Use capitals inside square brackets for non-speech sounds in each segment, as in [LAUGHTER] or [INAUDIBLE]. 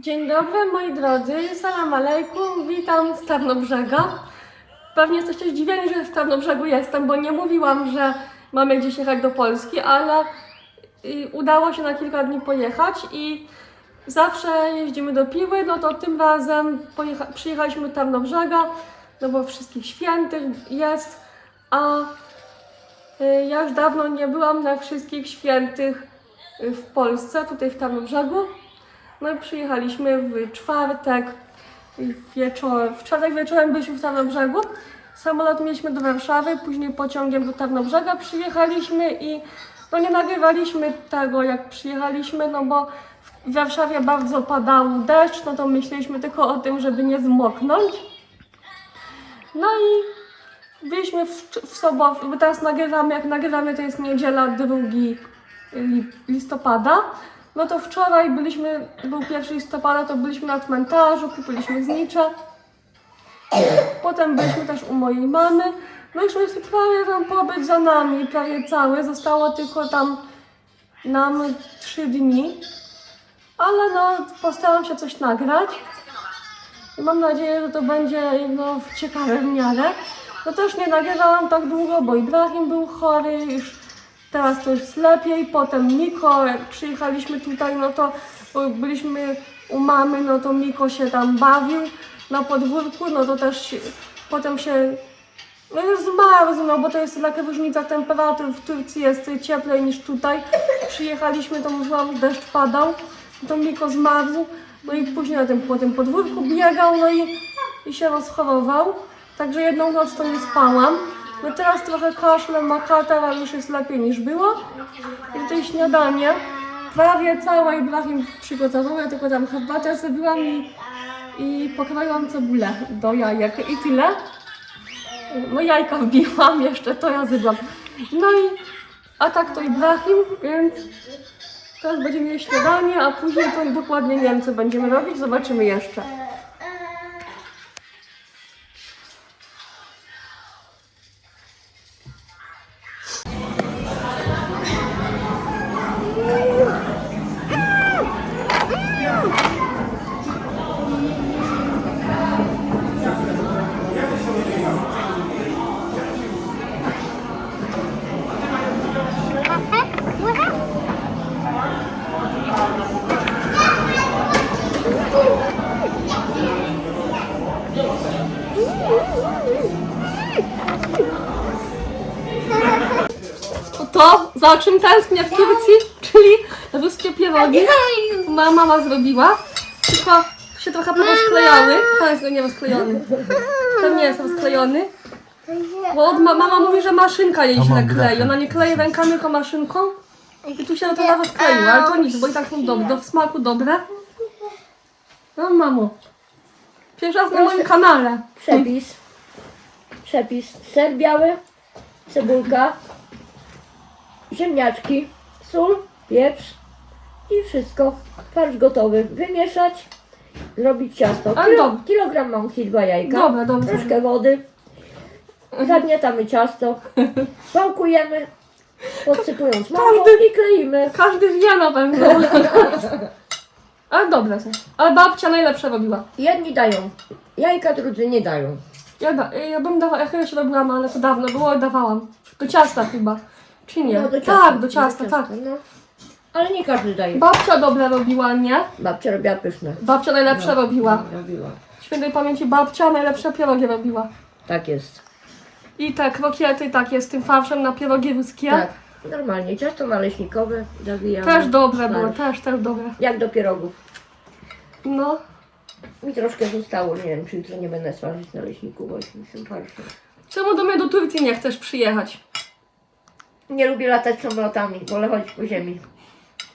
Dzień dobry moi drodzy, salam alejkum, witam z Tarnobrzega. Pewnie jesteście zdziwieni, że w Tarnobrzegu jestem, bo nie mówiłam, że mamy gdzieś jechać do Polski, ale udało się na kilka dni pojechać i zawsze jeździmy do Piły, no to tym razem przyjechaliśmy do Tarnobrzega, no bo wszystkich świętych jest, a y, ja już dawno nie byłam na wszystkich świętych w Polsce, tutaj w Tarnobrzegu. No i przyjechaliśmy w czwartek wieczorem. W czwartek wieczorem byliśmy w Tarnobrzegu. Samolot mieliśmy do Warszawy, później pociągiem do Tarnobrzega przyjechaliśmy i no nie nagrywaliśmy tego jak przyjechaliśmy, no bo w Warszawie bardzo padał deszcz, no to myśleliśmy tylko o tym, żeby nie zmoknąć. No i byliśmy w, w sobotę, bo teraz nagrywamy, jak nagrywamy to jest niedziela 2 li- listopada. No to wczoraj byliśmy, był 1 listopada, to byliśmy na cmentarzu, kupiliśmy znicze. Potem byliśmy też u mojej mamy. No już jest prawie ten pobyt za nami, prawie cały. Zostało tylko tam nam trzy dni. Ale no, postaram się coś nagrać. I mam nadzieję, że to będzie no, ciekawe w miarę. No też nie nagrywałam tak długo, bo Ibrahim był chory, już teraz to jest lepiej. Potem Miko, jak przyjechaliśmy tutaj, no to byliśmy u mamy, no to Miko się tam bawił na podwórku, no to też potem się no już zmarzł, no bo to jest taka różnica temperatur. W Turcji jest cieplej niż tutaj. Przyjechaliśmy, to mówiłam, deszcz padał, to Miko zmarzł. No i później na tym, po tym podwórku biegał, no i, i się rozchorował. Także jedną noc to nie spałam. No teraz trochę kaszle, ma katar, ale już jest lepiej niż było. I tutaj śniadanie. Prawie cała Ibrahim przygotował, ja tylko tam herbatę zrobiłam i, i pokroiłam cebulę do jajek i tyle. No jajka wbiłam [LAUGHS] jeszcze, to ja zjadłam. No i a tak to Ibrahim, więc teraz będziemy mieli śniadanie, a później to dokładnie nie wiem co będziemy robić, zobaczymy jeszcze. Za czym tęsknię w Turcji, czyli ruskie pierogi. Moja mama zrobiła, tylko się trochę porozklejały. To jest nie rozklejony. Ten nie jest rozklejony. Bo od ma, mama mówi, że maszynka jej źle klei. Ona nie klei rękami, tylko maszynką. I tu się to trochę rozkleiło, ale to nic, bo i tak są dobre, do w smaku dobre. No mamo. Pierwszy raz na moim kanale. Przepis. Przepis. Ser biały, cebulka, ziemniaczki, sól, pieprz i wszystko. Farsz gotowy. Wymieszać, zrobić ciasto. A, Kilo, dobra. kilogram mąki, dwa jajka, Dobra, dobra. troszkę wody. Zagniatamy ciasto, pałkujemy, podsypując masło i kleimy. Każdy wie na pewno. [LAUGHS] Ale dobre są. Ale babcia najlepsze robiła. Jedni dają jajka, drudzy nie dają. Ja, da, ja bym dawała, ja chyba się robiłam, ale to dawno było, dawałam. Do ciasta chyba. Czy nie? No, do ciasta, tak, do ciasta, tak. No. Ale nie każdy daje. Babcia dobre robiła, nie? Babcia robiła pyszne. Babcia najlepsze robiła. Robiła. Świętej pamięci babcia najlepsze pierogi robiła. Tak jest. I te krokiety takie z tym farszem na pierogi ruskie. Tak. Normalnie. Ciasto naleśnikowe zawijamy. Też dobre Tak. były, też, też dobre. Jak do pierogów. No, Mi troszkę zostało, nie wiem, czy jutro nie będę smażyć naleśników właśnie z tym farszem. czemu do mnie do Turcji nie chcesz przyjechać? Nie lubię latać samolotami, wolę chodzić po ziemi.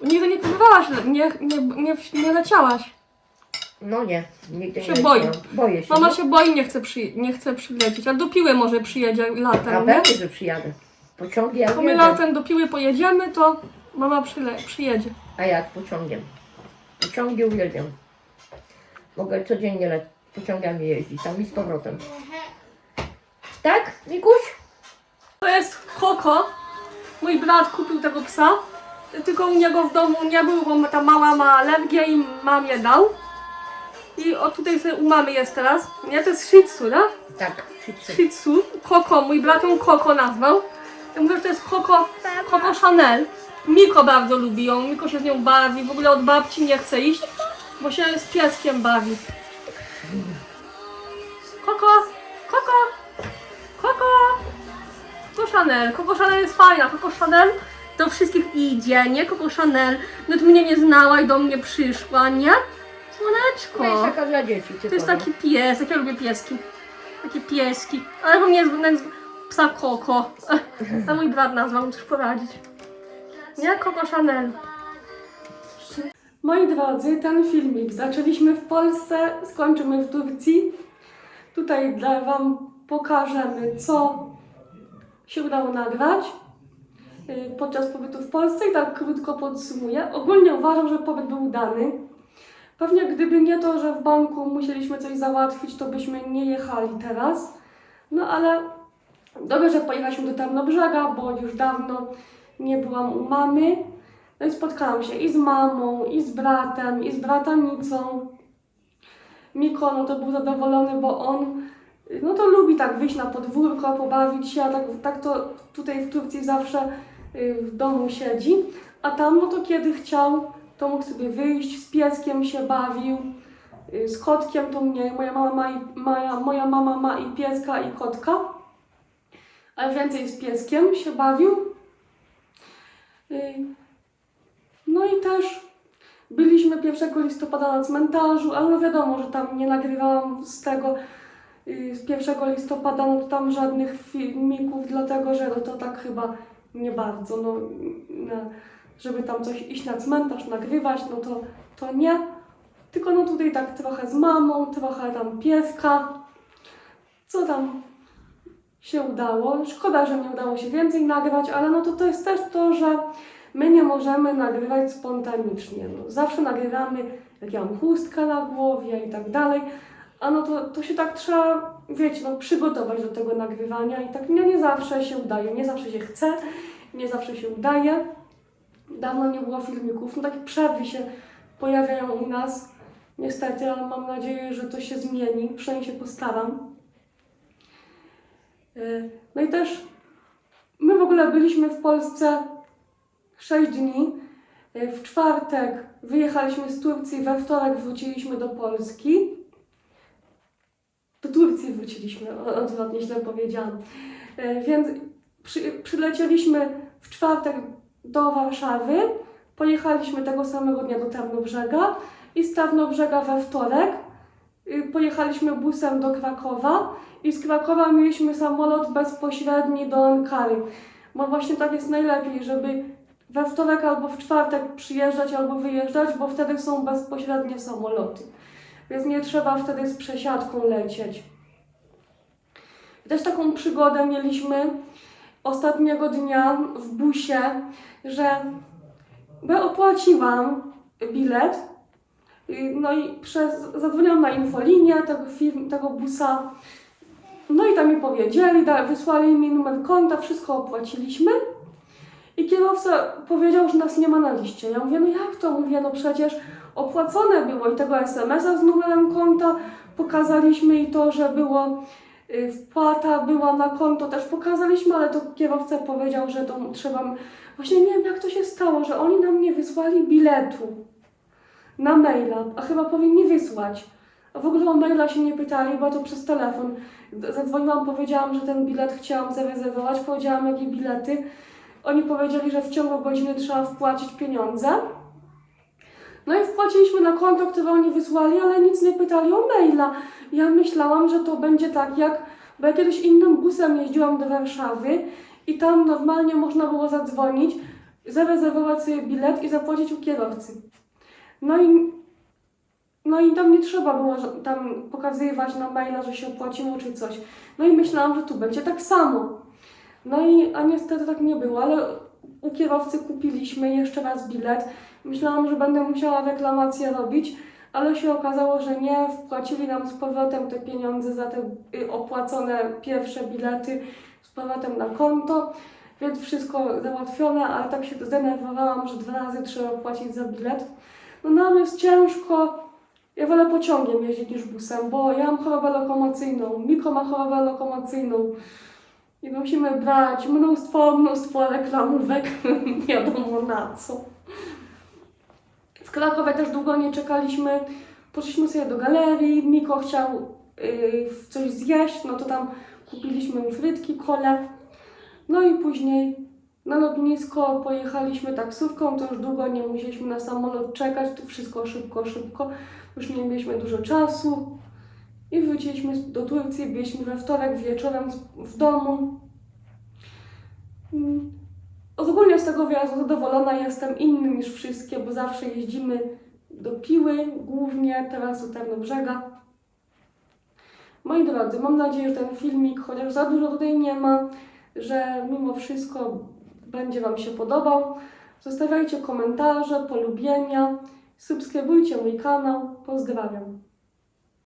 Nigdy nie próbowałaś, nie, nie, nie, nie leciałaś. No nie, nigdy Się nie boi. leciałam. Boję się. Mama no. się boi, nie chce, przy, nie chce przylecieć. A do Piły może przyjedzie A latem, nie? pewnie, że przyjadę. Pociągi ja To my latem do Piły pojedziemy, to mama przyle, przyjedzie. A jak pociągiem? Pociągi uwielbiam. Mogę codziennie le- pociągami jeździć, tam i z powrotem. Tak, Mikuś? To jest Koko. Mój brat kupił tego psa. Tylko u niego w domu nie był, bo ta mała ma alergię i mamie dał. I o tutaj sobie u mamy jest teraz. Nie, to jest Shih Tzu, tak? Tak. Shih Tzu. Koko, mój brat ją Koko nazwał. Ja mówię, że to jest Koko, Koko Chanel. Miko bardzo lubi ją, Miko się z nią bawi. W ogóle od babci nie chce iść, bo się z pieskiem bawi. Koko, Chanel. Koko Chanel jest fajna. Koko Chanel do wszystkich idzie, nie? Koko Chanel. Nawet mnie nie znała i do mnie przyszła, nie? To jest Słoneczko. taka dla dzieci. To jest taki pies, ja lubię pieski. Takie pieski. Ale bo mnie jest psa Koko. A [LAUGHS] mój brat nazwał, coś poradzić. Nie? Koko Chanel. Moi drodzy, ten filmik zaczęliśmy w Polsce, skończymy w Turcji. Tutaj dla Wam pokażemy, co się udało nagrać y, podczas pobytu w Polsce i tak krótko podsumuję. Ogólnie uważam, że pobyt był udany. Pewnie gdyby nie to, że w banku musieliśmy coś załatwić, to byśmy nie jechali teraz. No ale dobrze, że pojechaliśmy do Tarnobrzega, bo już dawno nie byłam u mamy. No i spotkałam się i z mamą, i z bratem, i z bratamicą. Miko, no to był zadowolony, bo on no to lubi tak wyjść na podwórko, pobawić się, a tak, tak to tutaj w Turcji zawsze y, w domu siedzi. A tam, no to kiedy chciał, to mógł sobie wyjść, z pieskiem się bawił, y, z kotkiem to mnie, moja mama ma i, moja, moja mama ma i pieska i kotka, ale więcej z pieskiem się bawił. Y, No i też byliśmy 1 listopada na cmentarzu, ale no wiadomo, że tam nie nagrywałam z tego z 1 listopada, no to tam żadnych filmików, dlatego że no to tak chyba nie bardzo, no, na, żeby tam coś iść na cmentarz, nagrywać, no to, to nie. Tylko no tutaj tak trochę z mamą, trochę tam pieska. Co tam się udało? Szkoda, że nie udało się więcej nagrać, ale no to to jest też to, że my nie możemy nagrywać spontanicznie. No, zawsze nagrywamy, jak ja mam chustkę na głowie i tak dalej, a no to, to się tak trzeba, wiecie, no, przygotować do tego nagrywania i tak no, nie zawsze się udaje, nie zawsze się chce, nie zawsze się udaje. Dawno nie było filmików, no takie przerwy się pojawiają u nas, niestety, ale mam nadzieję, że to się zmieni, przynajmniej się postaram. Yy, No i też my w ogóle byliśmy w Polsce 6 dni. Yy, W czwartek wyjechaliśmy z Turcji, we wtorek wróciliśmy do Polski. Turcji wróciliśmy, odwrotnie źle powiedziałam. Yy, Więc przy, przylecieliśmy w czwartek do Warszawy, pojechaliśmy tego samego dnia do Tarnobrzega i z Tarnobrzega we wtorek y, pojechaliśmy busem do Krakowa i z Krakowa mieliśmy samolot bezpośredni do Ankary. Bo właśnie tak jest najlepiej, żeby we wtorek albo w czwartek przyjeżdżać albo wyjeżdżać, bo wtedy są bezpośrednie samoloty. Więc nie trzeba wtedy z przesiadką lecieć. Też taką przygodę mieliśmy ostatniego dnia w busie, że ja opłaciłam bilet, no i przez, zadzwoniłam na infolinię tego, firm, tego busa, no i tam mi powiedzieli, wysłali mi numer konta, wszystko opłaciliśmy i kierowca powiedział, że nas nie ma na liście. Ja mówię, no jak to? Mówię, no przecież opłacone było i tego SMS-a z numerem konta pokazaliśmy i to, że było y, wpłata była na konto, też pokazaliśmy, ale to kierowca powiedział, że to trzeba. Właśnie nie wiem, jak to się stało, że oni nam nie wysłali biletu na maila, a chyba powinni wysłać. A w ogóle o maila się nie pytali, bo to przez telefon. Zadzwoniłam, powiedziałam, że ten bilet chciałam zarezerwować, powiedziałam, jakie bilety. Oni powiedzieli, że w ciągu godziny trzeba wpłacić pieniądze. No i wpłaciliśmy na konto, które oni wysłali, ale nic nie pytali o maila. Ja myślałam, że to będzie tak jak, bo ja kiedyś innym busem jeździłam do Warszawy i tam normalnie można było zadzwonić, zarezerwować sobie bilet i zapłacić u kierowcy. No i, no i tam nie trzeba było tam pokazywać na maila, że się opłaciło czy coś. No i myślałam, że tu będzie tak samo. No i, a niestety tak nie było, ale u kierowcy kupiliśmy jeszcze raz bilet. Myślałam, że będę musiała reklamację robić, ale się okazało, że nie. Wpłacili nam z powrotem te pieniądze za te y, opłacone pierwsze bilety z powrotem na konto, więc wszystko załatwione, ale tak się zdenerwowałam, że dwa razy trzeba płacić za bilet. No nam jest ciężko, Ja wolę pociągiem jeździć niż busem, bo ja mam chorobę lokomocyjną, Miko ma chorobę lokomocyjną. I musimy brać mnóstwo, mnóstwo reklamówek, [LAUGHS] wiadomo na co. W Krakowie też długo nie czekaliśmy. Poszliśmy sobie do galerii, Miko chciał yy, coś zjeść, no to tam kupiliśmy mu frytki, kole. No i później na lotnisko pojechaliśmy taksówką, to już długo nie musieliśmy na samolot czekać, to wszystko szybko, szybko. Już nie mieliśmy dużo czasu. I wróciliśmy do Turcji, byliśmy we wtorek wieczorem w domu. Mm. Ogólnie z tego wyjazdu zadowolona jestem, innym niż wszystkie, bo zawsze jeździmy do Piły głównie, teraz do Tarnobrzega. Moi drodzy, mam nadzieję, że ten filmik, chociaż za dużo tutaj nie ma, że mimo wszystko będzie Wam się podobał. Zostawiajcie komentarze, polubienia, subskrybujcie mój kanał. Pozdrawiam.